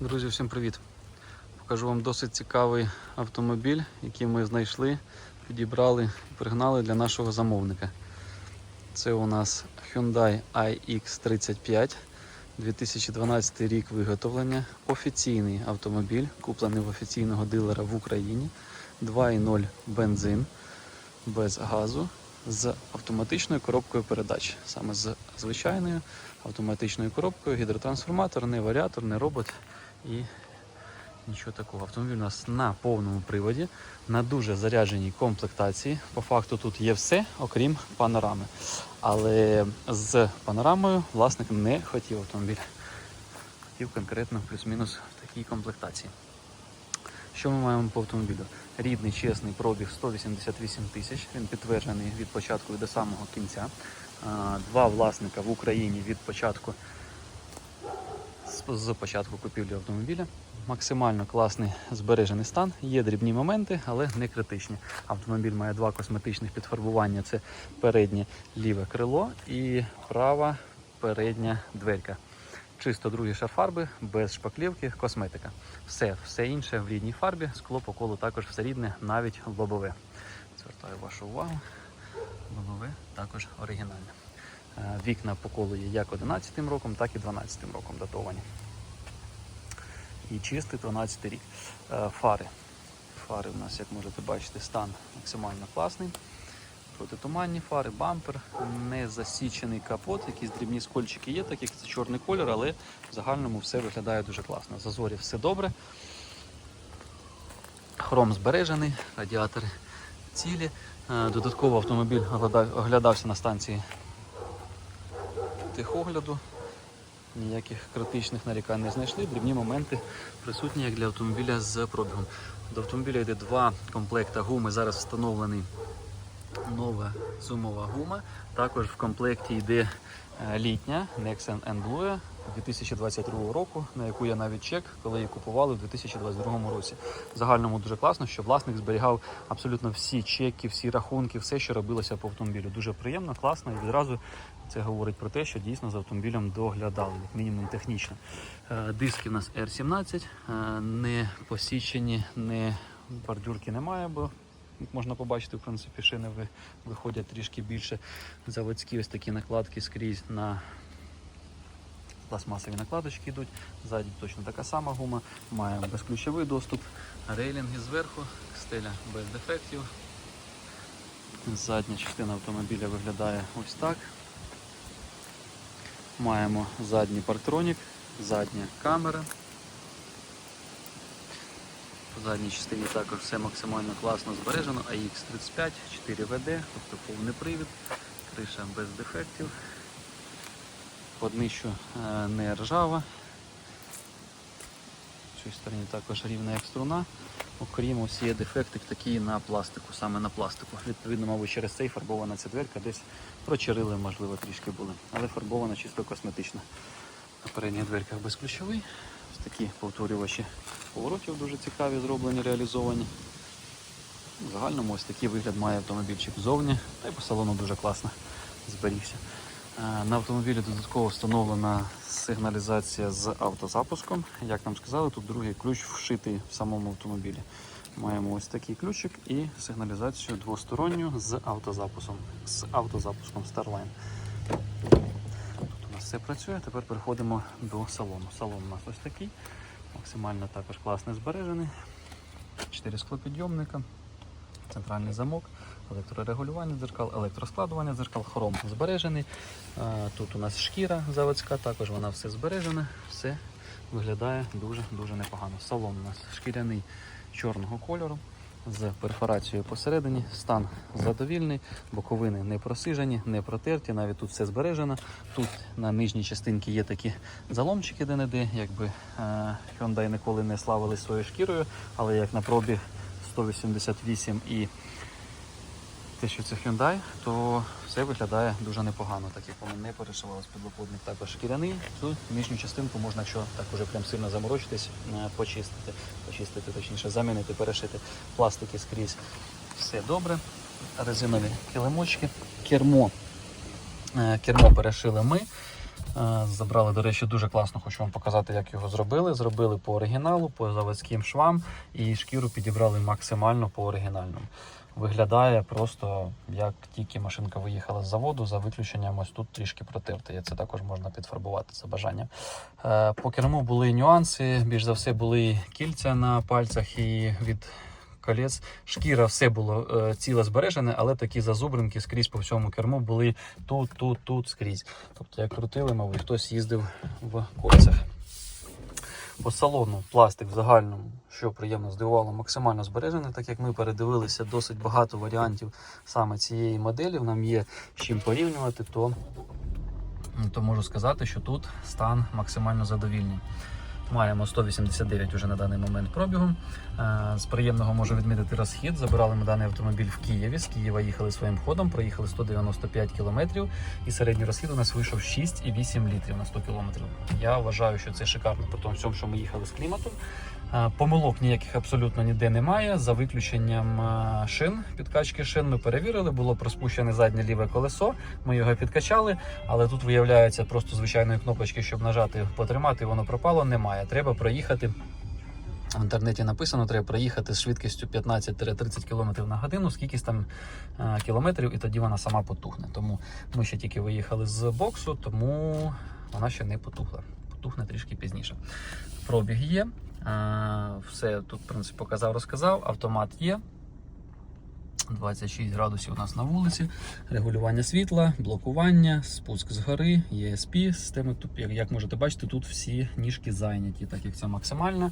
Друзі, всім привіт! Покажу вам досить цікавий автомобіль, який ми знайшли, підібрали і пригнали для нашого замовника. Це у нас Hyundai iX35, 2012 рік виготовлення, офіційний автомобіль, куплений в офіційного дилера в Україні, 2.0 бензин без газу з автоматичною коробкою передач. Саме з звичайною автоматичною коробкою, гідротрансформатор, не варіатор, не робот і нічого такого. Автомобіль у нас на повному приводі, на дуже зарядженій комплектації. По факту тут є все, окрім панорами. Але з панорамою власник не хотів автомобіль. Хотів конкретно плюс-мінус в такій комплектації. Що ми маємо по автомобілю? Рідний, чесний пробіг 188 тисяч. Він підтверджений від початку і до самого кінця. Два власника в Україні від початку з- початку купівлі автомобіля. Максимально класний збережений стан. Є дрібні моменти, але не критичні. Автомобіль має два косметичних підфарбування: це переднє ліве крило і права передня дверка. Чисто другий шар фарби, без шпаклівки, косметика. Все, все інше в рідній фарбі, скло по колу також все рідне, навіть лобове. Звертаю вашу увагу. Лобове також оригінальне. Е, Вікна по колу є як 11 роком, так і 12 роком датовані. І чистий 12 рік. Е, Фари. Фари у нас, як можете бачити, стан максимально класний. Протитуманні фари, бампер, не засічений капот, якісь дрібні скольчики є, так як це чорний колір, але в загальному все виглядає дуже класно. Зазорі все добре. Хром збережений, радіатори цілі. Е, Додатково автомобіль оглядався на станції техогляду. Ніяких критичних нарікань не знайшли. Дрібні моменти присутні як для автомобіля з пробігом. До автомобіля йде два комплекти гуми. Зараз встановлений нова зумова гума. Також в комплекті йде е, літня Nexen Blue 2022 року, на яку я навіть чек, коли її купували в 2022 році. В загальному дуже класно, що власник зберігав абсолютно всі чеки, всі рахунки, все, що робилося по автомобілю. Дуже приємно, класно і відразу це говорить про те, що дійсно за автомобілем доглядали, як мінімум технічно. Е, Диски в нас R17, е, не посічені, не бордюрки немає, бо можна побачити, в принципі, шини виходять трішки більше. Заводські ось такі накладки скрізь на пластмасові накладочки йдуть. Ззаді точно така сама гума. Маємо безключовий доступ, рейлінги зверху, стеля без дефектів. Задня частина автомобіля виглядає ось так. Маємо задній парктронік, задня камера. По задній частині також все максимально класно збережено. AX35, 4WD, тобто повний привід, криша без дефектів. По днищу е, не ржава. В цій стороні також рівна як струна. Окрім ось є дефекти такі на пластику, саме на пластику. Відповідно, мабуть, через цей фарбована ця дверка десь прочерили, можливо, трішки були, але фарбована чисто косметично. На передніх дверках безключовий. Ось такі повторювачі поворотів дуже цікаві, зроблені, реалізовані. В загальному ось такий вигляд має автомобільчик ззовні, та й по салону дуже класно зберігся. Е, На автомобілі додатково встановлена сигналізація з автозапуском. Як нам сказали, тут другий ключ вшитий в самому автомобілі. Маємо ось такий ключик і сигналізацію двосторонню з автозапуском, з автозапуском Starline. Тут у нас все працює. Тепер переходимо до салону. Салон у нас ось такий, максимально також класно збережений. Чотири склопідйомника, центральний замок, електрорегулювання дзеркал, електроскладування дзеркал, хром збережений. Тут у нас шкіра заводська, також вона все збережена, все виглядає дуже-дуже непогано. Салон у нас шкіряний чорного кольору з перфорацією посередині. Стан задовільний, боковини не просижені, не протерті, навіть тут все збережено. Тут на нижній частинці є такі заломчики де-не-де, якби е, Hyundai ніколи не славились своєю шкірою, але як на пробіг 188 і те, що Hyundai, то все виглядає дуже непогано, так як воно не перешивалось підлокотник також шкіряний. Тут нижню частинку можна, якщо так уже прям сильно заморочитись, е, почистити, почистити, точніше, замінити, перешити пластики скрізь. Все добре. Резинові килимочки, кермо. Е, Кермо перешили ми. Е, Забрали, до речі, дуже класно, хочу вам показати, як його зробили. Зробили по оригіналу, по заводським швам, і шкіру підібрали максимально по оригінальному. Виглядає просто як тільки машинка виїхала з заводу, за виключенням ось тут трішки протерти. Це також можна підфарбувати за бажанням. Е, По керму були нюанси. Більш за все були кільця на пальцях і від колець. Шкіра все було е, ціле збережене, але такі зазубринки скрізь по всьому керму були тут, тут, тут скрізь. Тобто як крутили, мабуть, хтось їздив в кольцях. По салону пластик в загальному, що приємно здивувало, максимально збережений, так як ми передивилися досить багато варіантів саме цієї моделі. Нам є з чим порівнювати, то, то можу сказати, що тут стан максимально задовільний. Маємо 189 уже на даний момент пробігу. Е, З приємного можу відмітити розхід. Забирали ми даний автомобіль в Києві. З Києва їхали своїм ходом, проїхали 195 кілометрів, і середній розхід у нас вийшов 6,8 літрів на 100 кілометрів. Я вважаю, що це шикарно, при тому що ми їхали з кліматом. Помилок ніяких абсолютно ніде немає. За виключенням шин, підкачки шин ми перевірили. Було проспущене заднє ліве колесо. Ми його підкачали, але тут виявляється просто звичайної кнопочки, щоб нажати потримати, воно пропало. Немає. Треба проїхати. В інтернеті написано, треба проїхати з швидкістю 15-30 км на годину, скількись там кілометрів, і тоді вона сама потухне. Тому ми ще тільки виїхали з боксу, тому вона ще не потухла. Потухне трішки пізніше. Пробіг є. Все тут, в принципі, показав, розказав. Автомат є. 26 градусів у нас на вулиці, регулювання світла, блокування, спуск з гори, ESP, системи. Як можете бачити, тут всі ніжки зайняті, так як це максимально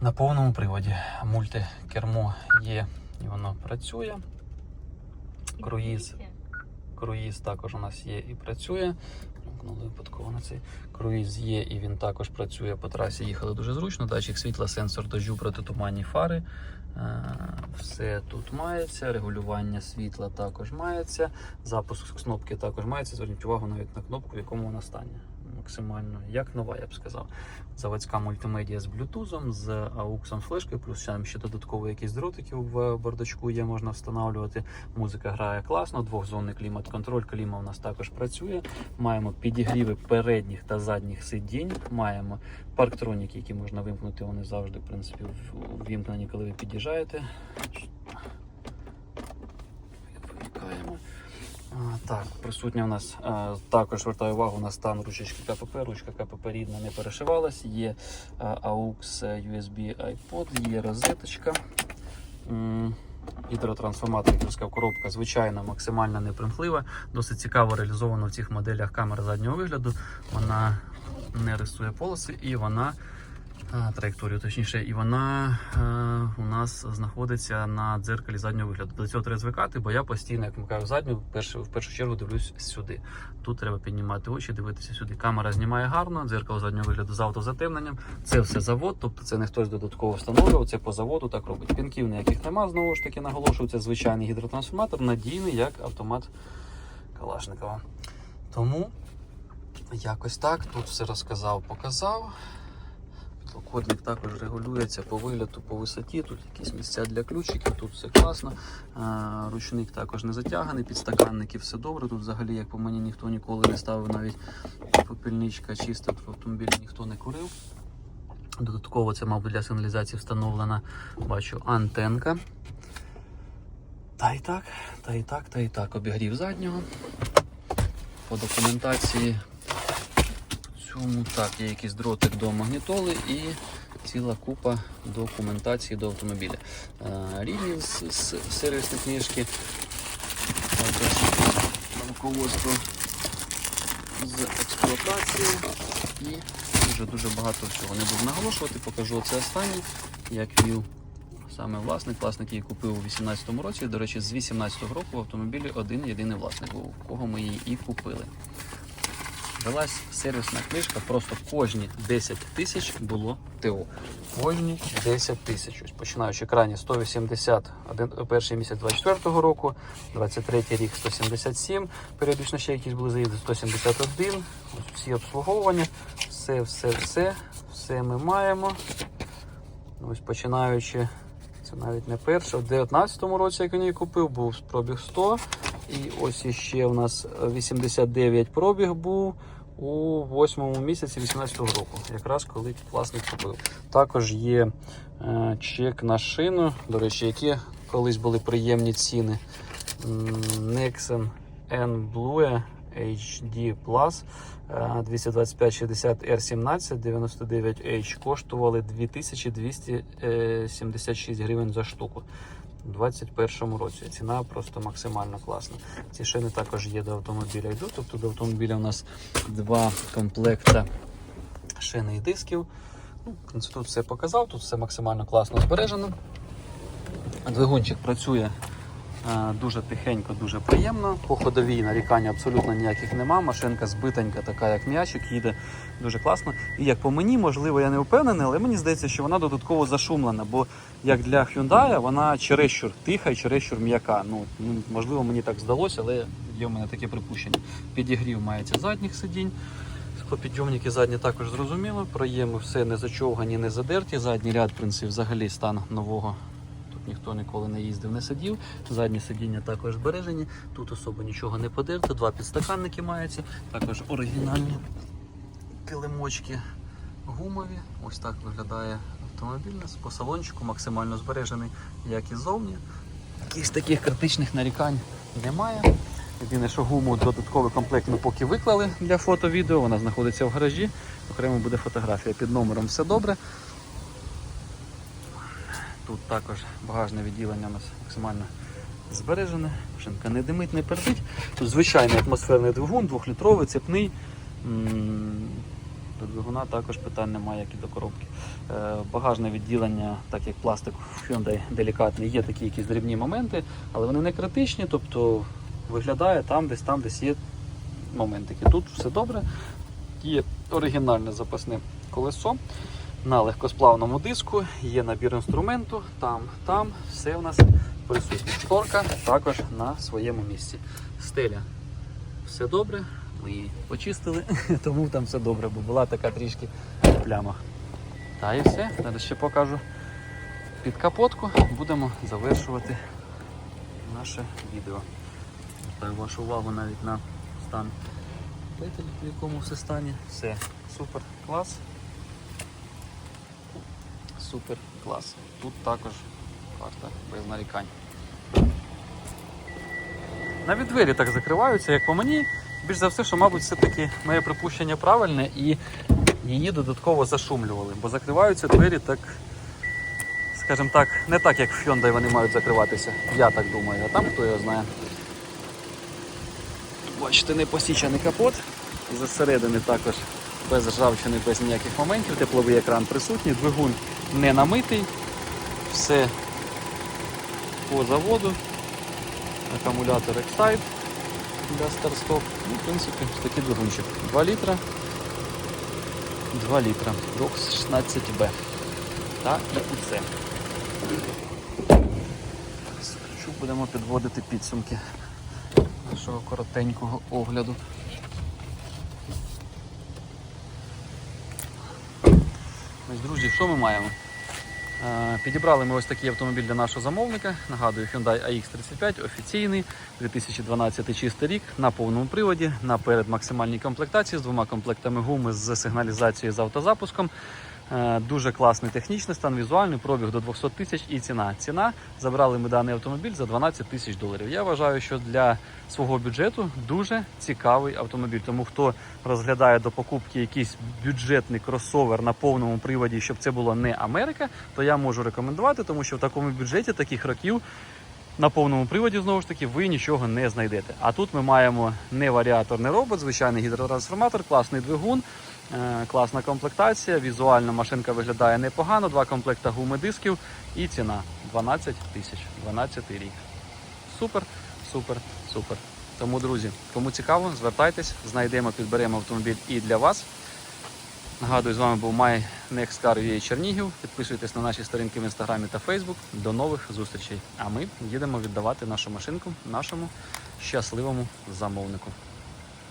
на повному приводі. Мультикермо є і воно працює. Круїз. Круїз також у нас є і працює. Вимкнули випадково на цей круїз є і він також працює по трасі. Їхали дуже зручно. Датчик світла, сенсор дождю протитуманні фари. Е, Все тут мається. Регулювання світла також мається. Запуск з кнопки також мається. Зверніть увагу навіть на кнопку, в якому вона стані. Максимально як нова, я б сказав. Заводська мультимедіа з блютузом, з AUX флешкою, плюс там ще додатково якісь дротики в бардачку є, можна встановлювати. Музика грає класно, двохзонний клімат-контроль, кліма у нас також працює. Маємо підігріви передніх та задніх сидінь. Маємо парктроніки, які можна вимкнути. Вони завжди, в принципі, в- ввімкнені, коли ви під'їжджаєте. Вимикаємо. Так, присутня у нас а, також звертаю увагу на стан ручечки КПП. Ручка КПП рідна не перешивалась. Є AUX USB iPod, є розеточка. М, Гідротрансформаторська коробка, звичайно, максимально непримхлива. Досить цікаво реалізовано в цих моделях камера заднього вигляду. Вона не рисує полоси і вона траєкторію, точніше, і вона е, у нас знаходиться на дзеркалі заднього вигляду. До цього треба звикати, бо я постійно, як вмикаю задню, в першу, в першу чергу дивлюсь сюди. Тут треба піднімати очі, дивитися сюди. Камера знімає гарно, дзеркало заднього вигляду з автозатемненням. Це все завод, тобто це не хтось додатково встановлював, це по заводу так робить. Пінків ніяких нема, знову ж таки наголошую, це звичайний гідротрансформатор, надійний як автомат Калашникова. Тому якось так. Тут все розказав, показав. Підлокотник також регулюється по виліту, по висоті. Тут якісь місця для ключиків, тут все класно. Ручник також не затяганий, підстаканники все добре. Тут взагалі, як по мені, ніхто ніколи не ставив навіть попільничка чиста, в автомобілі ніхто не курив. Додатково це, мабуть, для сигналізації встановлена, бачу, антенка. Та і так, та і так, та і так. Обігрів заднього. По документації цьому так, є якийсь дротик до магнітоли і ціла купа документації до автомобіля. Е, Рівні з, сервісні книжки, руководство з експлуатації і дуже-дуже багато всього. Не буду наголошувати, покажу це останнє, як вів саме власник. Власник її купив у 2018 році. До речі, з 2018 року в автомобілі один єдиний власник у кого ми її і купили. Велась сервісна книжка, просто кожні 10 тисяч було ТО. Кожні 10 тисяч. Починаючи крайні 180 один, перший місяць 24 року, 23 рік 177, періодично ще якісь були заїзди 171. Ось всі обслуговування, все, все, все, все ми маємо. Ось починаючи, це навіть не перше, в 19 році, як я її купив, був пробіг 100. І ось іще у нас 89 пробіг був у восьмому місяці 18-го року, якраз коли власник купив. Також є е, чек на шину, до речі, які колись були приємні ціни. М, Nexon N Blue HD Plus е, 225 R17 99H коштували 2276 гривень за штуку. У 2021 році ціна просто максимально класна. Ці шини також є до автомобіля Йду. Тобто до автомобіля у нас два комплекта шини і дисків. Ну, в тут все показав, тут все максимально класно збережено. Двигунчик працює дуже тихенько, дуже приємно. По ходовій нарікань абсолютно ніяких нема. Машинка збитенька, така як м'ячик, їде дуже класно. І як по мені, можливо, я не впевнений, але мені здається, що вона додатково зашумлена, бо як для Hyundai вона чересчур тиха і чересчур м'яка. Ну, можливо, мені так здалося, але є в мене таке припущення. Підігрів мається задніх сидінь. Склопідйомники задні також зрозуміло. Проєми все не зачовгані, не задерті. Задній ряд, в принципі, взагалі стан нового. Тут ніхто ніколи не їздив, не сидів. Задні сидіння також збережені. Тут особо нічого не подерто. Два підстаканники маються. Також оригінальні килимочки гумові. Ось так виглядає автомобіль. По салончику максимально збережений, як і зовні. Якихось таких критичних нарікань немає. Єдине, що гуму додатковий комплект ми поки виклали для фото-відео. Вона знаходиться в гаражі. Окремо буде фотографія під номером. Все добре. Тут також багажне відділення у нас максимально збережене. Машинка не димить, не пердить. Тут звичайний атмосферний двигун, двохлітровий, цепний. До двигуна також питань немає, як і до коробки. Е, Багажне відділення, так як пластик в Hyundai делікатний, є такі якісь дрібні моменти, але вони не критичні, тобто виглядає там, десь там, десь є моментики. Тут все добре. Є оригінальне запасне колесо на легкосплавному диску, є набір інструменту, там, там, все в нас присутнє. Шторка також на своєму місці. Стеля все добре, ми її почистили, тому там все добре, бо була така трішки в плямах. Та і все. Зараз ще покажу під капотку, будемо завершувати наше відео. Звертаю вашу увагу навіть на стан петель, в якому все стані. Все супер клас. Супер клас. Тут також карта без нарікань. Навіть двері так закриваються, як по мені. Більш за все, що, мабуть, все-таки моє припущення правильне і її додатково зашумлювали, бо закриваються двері так, скажімо так, не так, як в Hyundai вони мають закриватися. Я так думаю, а там хто його знає. Бачите, не посічений капот. Зсередини також без ржавчини, без ніяких моментів. Тепловий екран присутній, двигун не намитий, все по заводу, акумулятор Excite для старт-стоп. Ну, в принципі, такий двигунчик. 2 літра. 2 літра. ROX 16B. Та і усе. Скручу, будемо підводити підсумки нашого коротенького огляду. Ось, друзі, що ми маємо? Е, Підібрали ми ось такий автомобіль для нашого замовника. Нагадую, Hyundai AX35, офіційний, 2012 чистий рік, на повному приводі, на перед максимальній комплектації з двома комплектами гуми з сигналізацією з автозапуском. Е, Дуже класний технічний стан, візуальний пробіг до 200 тисяч і ціна. Ціна забрали ми даний автомобіль за 12 тисяч доларів. Я вважаю, що для свого бюджету дуже цікавий автомобіль. Тому хто розглядає до покупки якийсь бюджетний кросовер на повному приводі, щоб це було не Америка, то я можу рекомендувати, тому що в такому бюджеті таких років. На повному приводі, знову ж таки, ви нічого не знайдете. А тут ми маємо не варіатор, не робот, звичайний гідротрансформатор, класний двигун, класна комплектація. Візуально машинка виглядає непогано, два комплекта гуми дисків і ціна 12 тисяч, 12 рік. Супер, супер, супер. Тому, друзі, кому цікаво, звертайтесь, знайдемо, підберемо автомобіль і для вас. Нагадую, з вами був My Next Car UA Чернігів. Підписуйтесь на наші сторінки в інстаграмі та Фейсбук. До нових зустрічей. А ми їдемо віддавати нашу машинку нашому щасливому замовнику.